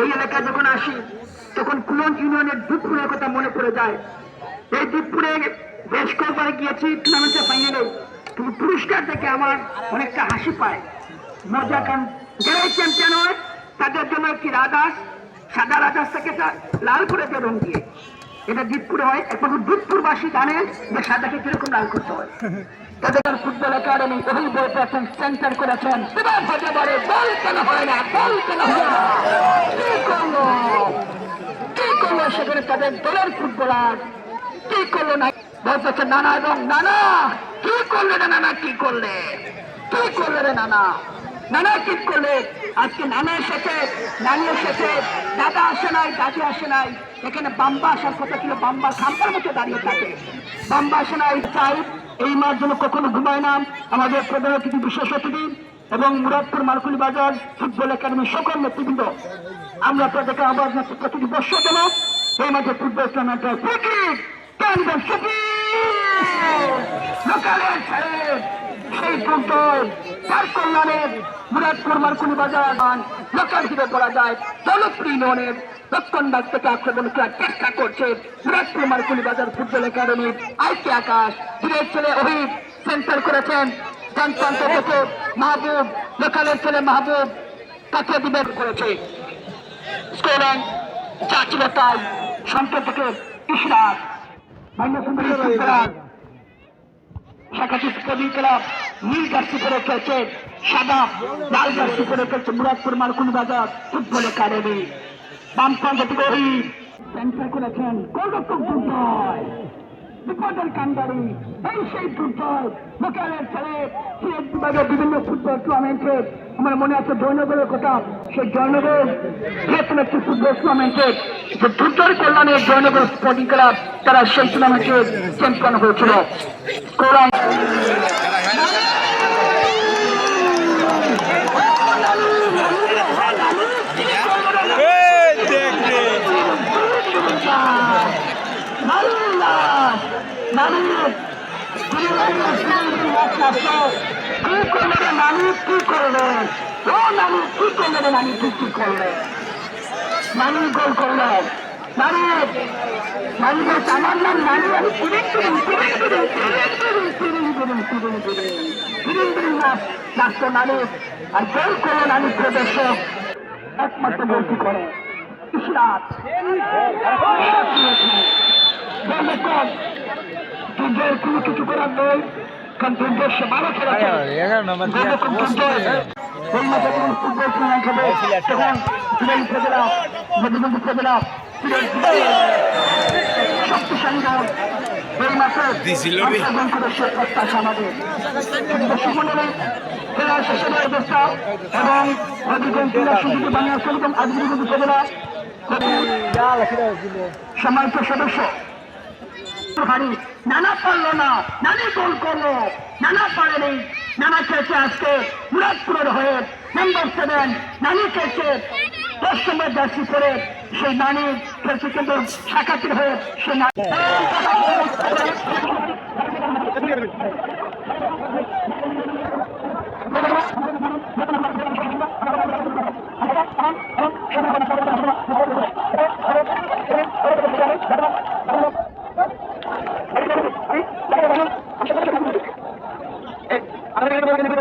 এই এলাকায় যখন আসি, তখন কুলন ইউনিয়নের দুধপুরের কথা মনে পড়ে যায়। এই দুধপুরে বেশ কয়েকবার গিয়েছি টুর্নামেন্টের ফাইনালে। কিন্তু পুরস্কার থেকে আমার অনেকটা হাসি পায়। মজা কারণ যারাই চ্যাম্পিয়ন হয়, তাদের জন্য একটি রাধাস সাদা রাধাস থেকে লাল করে দেবেন দিয়ে। এটা দিতপুরে হয়, একমাত্র দিতপুরবাসী জানেন যে সাদাকে কীরকম লাল করতে হয়। তাদের ফুটবল একাডেমি পেয়েছেন সেন্টার করেছেন না, বল কেন কি কি সেখানে তাদের দলের ফুটবলার কি করল না? বলতেছে নানা এবং নানা, কি করলে রে নানা, কি করলে? কি করলে রে নানা? নানা কি করলে আজকে নানা এসেছে, নানি এসেছে, দাদা আসে নাই, দাদি আসে নাই। এখানে বাম্বা আসার কথা ছিল, বাম্বা খাম্বার মতো দাঁড়িয়ে থাকে। বাম্বা আসে নাই, চাই এই মাস যেন কখনো ঘুমায় না। আমাদের প্রধান অতিথি, বিশেষ অতিথি এবং মুরাদপুর মার্কুলি বাজার ফুটবল একাডেমির সকল নেতৃবৃন্দ। আমরা তাদেরকে আবার প্রতিটি বর্ষ দেব এই মাঝে ফুটবল টুর্নামেন্টের টানবেন লোকালের সাহেব সেই কল্যাণের মুরাদপুর মার্কুলি বাজার লোকাল বলা যায় জনপ্রিয় ইউনিয়নের দক্ষিণ ডাক থেকে আক্রমণ করার চেষ্টা করছে মুরাদপুর মার্কুলি বাজার ফুটবল একাডেমির আইকে আকাশ দূরের ছেলে সেন্টার করেছেন থেকে মাহবুব লোকালের ছেলে মাহবুব তাকে দিবেন করেছে। স্কোরিং থেকে ইশরাক মাইনাস শাখাটি কবি ক্লাব। নীল জার্সি পরে খেলছে, সাদা, লাল জার্সি পরে খেলছে, মুরাদপুর মালকুনি বাজার, ফুটবল একাডেমি থেকে ওই সেন্টার করেছেন গোলরক্ষক দুর্জয়। বিপদের কান্ডারি, এই সেই দুর্জয় লোকালের ছেলে সিলেট বিভাগের বিভিন্ন ফুটবল টুর্নামেন্টে আমার মনে আছে জয়নগরের কথা, সেই জয়নগর একটি ফুটবল টুর্নামেন্টে যে দুর্জয় কল্যাণের জয়নগর স্পোর্টিং ক্লাব তারা সেই টুর্নামেন্টে চ্যাম্পিয়ন হয়েছিল। স্কোরার নানি কি করবে ও নানি কি রে নানি তুই কি করবে নানি গোল করল নানি নানি বলছে আমার নাম নানি আমি ফিরিং ফিরিং ফিরিং ফিরিং ফিরিং ফিরিং ফিরিং ফিরিং ফিরিং ফিরিং ফিরিং একমাত্র দুর্গের কোনো কিছু করার নেই। কারণ দুর্গের সে ভালো খেলা ফুটবল টুর্নামেন্ট হবে তখন তুরাই উপজেলা মধুবন্ধু উপজেলা শক্তিশালী দল এই মাসে অংশগ্রহণ করে সে প্রত্যাশা আমাদের জেলার শাসনের অবস্থা সদস্য হারি নানা পারল না নানি গোল করল নানা পারেনি নানা খেলছে আজকে মুরাদপুরের হয়ে নাম্বার সেভেন নানি খেলছে দশ নম্বর জার্সি করে সেই নানি খেলছে কিন্তু শাখাতির হয়ে সে নানি അറിയപ്പെടുന്ന